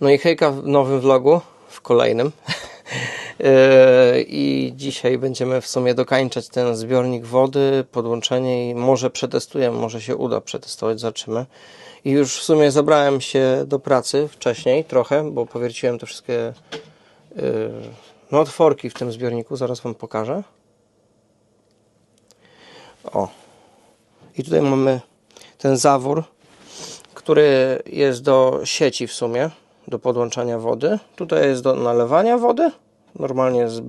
No i hejka w nowym vlogu, w kolejnym. Yy, I dzisiaj będziemy w sumie dokańczać ten zbiornik wody, podłączenie i może przetestujemy, może się uda przetestować, zobaczymy. I już w sumie zabrałem się do pracy wcześniej trochę, bo powierciłem te wszystkie yy, no, otworki w tym zbiorniku, zaraz Wam pokażę. O. I tutaj mamy ten zawór, który jest do sieci w sumie, do podłączania wody. Tutaj jest do nalewania wody, normalnie z,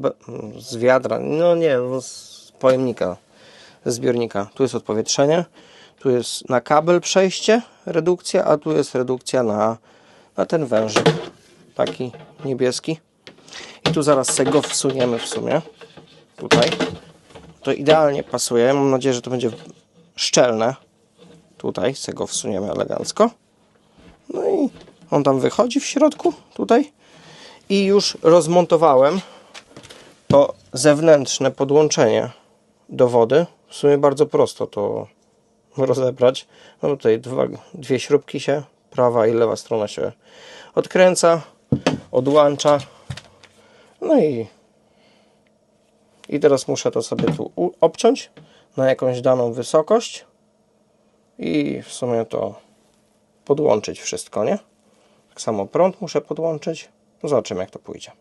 z wiadra, no nie, z pojemnika, zbiornika. Tu jest odpowietrzenie, tu jest na kabel przejście, redukcja, a tu jest redukcja na, na ten wężyk, taki niebieski. I tu zaraz sobie go wsuniemy w sumie, tutaj. To idealnie pasuje, mam nadzieję, że to będzie szczelne. Tutaj sobie go wsuniemy elegancko. No i on tam wychodzi w środku, tutaj. I już rozmontowałem to zewnętrzne podłączenie do wody. W sumie bardzo prosto to rozebrać. No tutaj dwa, dwie śrubki się, prawa i lewa strona się odkręca, odłącza. No i, i teraz muszę to sobie tu obciąć na jakąś daną wysokość i w sumie to podłączyć wszystko, nie? Tak samo prąd muszę podłączyć. No Zobaczymy jak to pójdzie.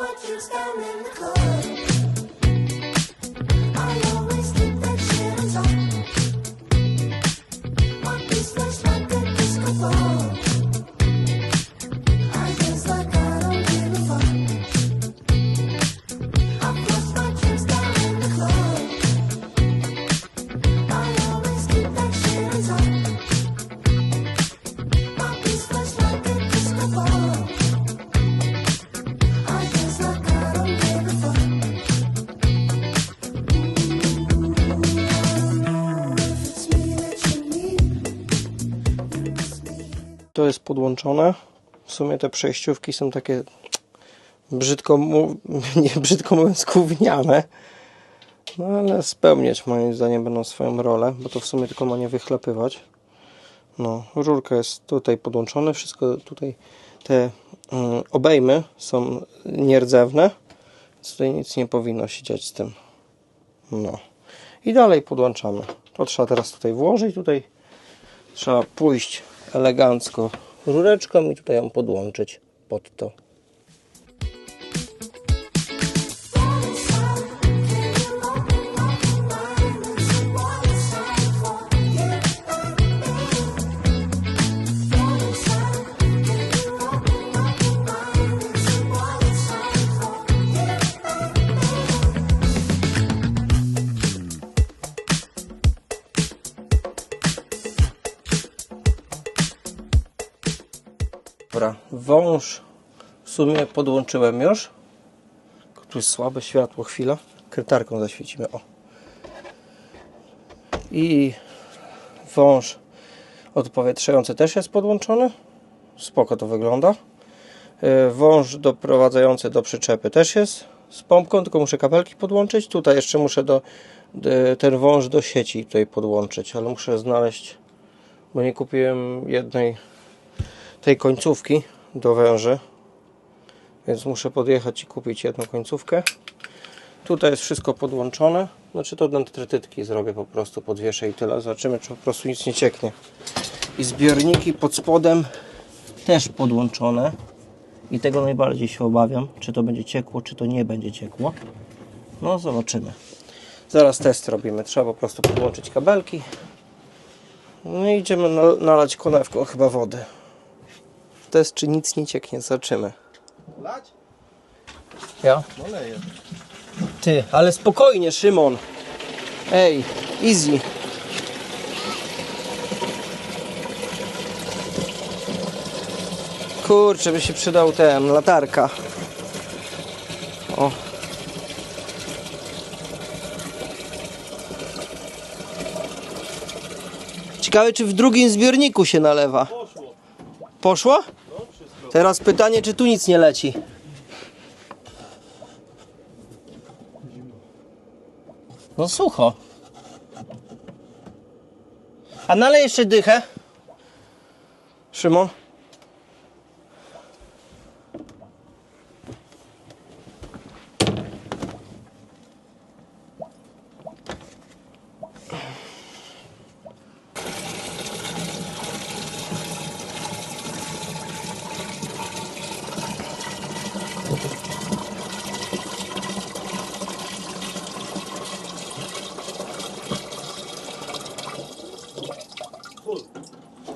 My down in the. To jest podłączone. W sumie te przejściówki są takie brzydko, nie brzydko mówiąc gówniane. No ale spełniać moim zdaniem będą swoją rolę, bo to w sumie tylko ma nie wychlepywać. No, rurka jest tutaj podłączone, wszystko tutaj te mm, obejmy są nierdzewne, więc tutaj nic nie powinno się dziać z tym. No. I dalej podłączamy. To trzeba teraz tutaj włożyć, tutaj trzeba pójść elegancko rureczką i tutaj ją podłączyć pod to. Dobra, wąż w sumie podłączyłem już. Tu jest słabe światło, chwila. Krytarką zaświecimy, o. I wąż odpowietrzający też jest podłączony. Spoko to wygląda. E, Wąż doprowadzający do przyczepy też jest z pompką, tylko muszę kabelki podłączyć. Tutaj jeszcze muszę do, ten wąż do sieci tutaj podłączyć, ale muszę znaleźć, bo nie kupiłem jednej tej końcówki do węży. Więc muszę podjechać i kupić jedną końcówkę. Tutaj jest wszystko podłączone. Znaczy to na trytytki zrobię po prostu podwieszę i tyle. Zobaczymy czy po prostu nic nie cieknie. I zbiorniki pod spodem też podłączone. I tego najbardziej się obawiam czy to będzie ciekło czy to nie będzie ciekło. No zobaczymy. Zaraz test robimy. Trzeba po prostu podłączyć kabelki. No i idziemy na- nalać konewką chyba wody test, czy nic nie cieknie. Zobaczymy. Lać? Ja? No leję. Ty, ale spokojnie, Szymon. Ej, easy. Kurczę, by się przydał ten, latarka. O. Ciekawe, czy w drugim zbiorniku się nalewa. Poszło. Teraz pytanie, czy tu nic nie leci? No sucho. A nalej jeszcze dychę. Szymon.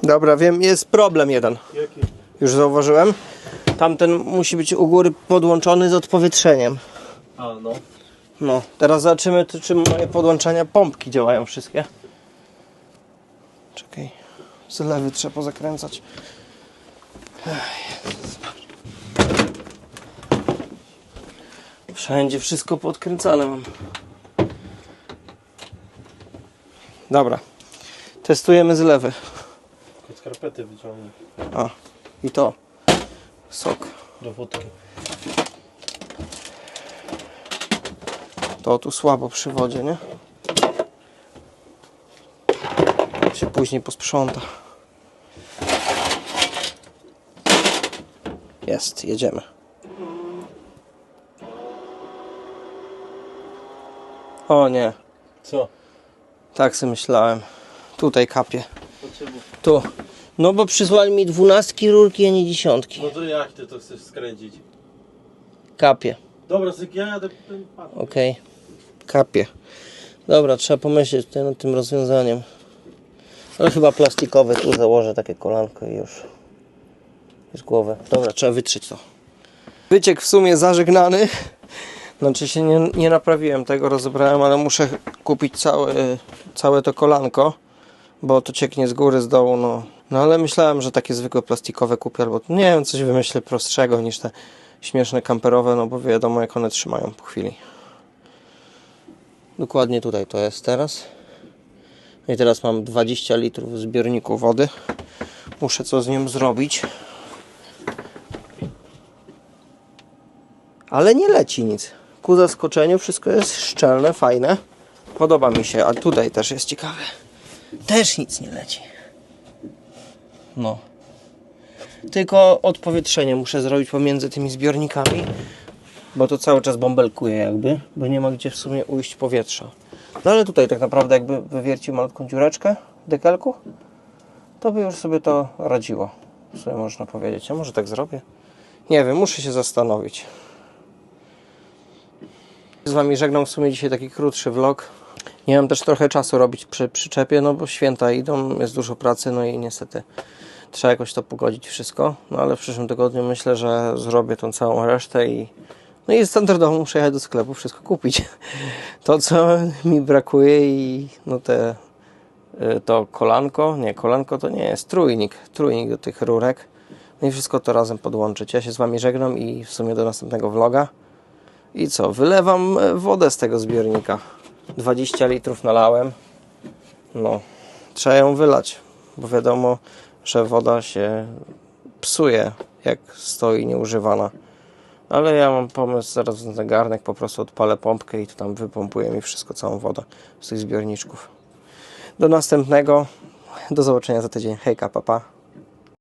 Dobra, wiem, jest problem jeden. Jaki? Już zauważyłem. Tamten musi być u góry podłączony z odpowietrzeniem. A, no. No, teraz zobaczymy, to, czy moje podłączania pompki działają wszystkie. Czekaj, zlewy trzeba pozakręcać. Wszędzie wszystko podkręcane mam. Dobra, testujemy zlewy. Tylko skarpety wyciągnij A, i to. Sok. do wódki. To tu słabo przy wodzie, nie? Się później posprząta. Jest, jedziemy. O nie, Co? tak sobie myślałem. Tutaj kapie. Tu. No bo przysłali mi dwunastki rurki, a nie dziesiątki. No to jak ty to chcesz skręcić? Kapie. Dobra, syk, ja jadę ten. Okej. Kapie. Dobra, trzeba pomyśleć tutaj nad tym rozwiązaniem. Ale chyba plastikowe, tu założę takie kolanko i już. Już głowę. Dobra, trzeba wytrzeć to. Wyciek w sumie zażegnany. Znaczy się nie, nie naprawiłem tego, rozebrałem, ale muszę kupić całe, całe to kolanko, bo to cieknie z góry, z dołu, no. No ale myślałem, że takie zwykłe plastikowe kupię, albo nie wiem, coś wymyślę prostszego niż te śmieszne kamperowe, no bo wiadomo jak one trzymają po chwili. Dokładnie tutaj to jest teraz. No I teraz mam 20 litrów zbiorniku wody. Muszę co z nim zrobić. Ale nie leci nic. Ku zaskoczeniu wszystko jest szczelne, fajne. Podoba mi się, a tutaj też jest ciekawe. Też nic nie leci. No. Tylko odpowietrzenie muszę zrobić pomiędzy tymi zbiornikami, bo to cały czas bąbelkuje jakby, bo nie ma gdzie w sumie ujść powietrza. No ale tutaj tak naprawdę jakby wywiercił malutką dziureczkę w dekelku, to by już sobie to radziło. W sumie można powiedzieć. A może tak zrobię? Nie wiem, muszę się zastanowić. Z Wami żegnam w sumie dzisiaj taki krótszy vlog. Nie mam też trochę czasu robić przy przyczepie, no bo święta idą, jest dużo pracy, no i niestety trzeba jakoś to pogodzić wszystko. No ale w przyszłym tygodniu myślę, że zrobię tą całą resztę i no i standardowo muszę jechać do sklepu wszystko kupić. To co mi brakuje i no te y, to kolanko, nie kolanko to nie jest trójnik, trójnik do tych rurek. No i wszystko to razem podłączyć. Ja się z Wami żegnam i w sumie do następnego vloga. I co? Wylewam e, wodę z tego zbiornika. 20 litrów nalałem. No, trzeba ją wylać, bo wiadomo, że woda się psuje, jak stoi nieużywana. Ale ja mam pomysł, zaraz na ten garnek po prostu odpalę pompkę i to tam wypompuje mi wszystko, całą wodę z tych zbiorniczków. Do następnego. Do zobaczenia za tydzień. Hejka, papa. Pa.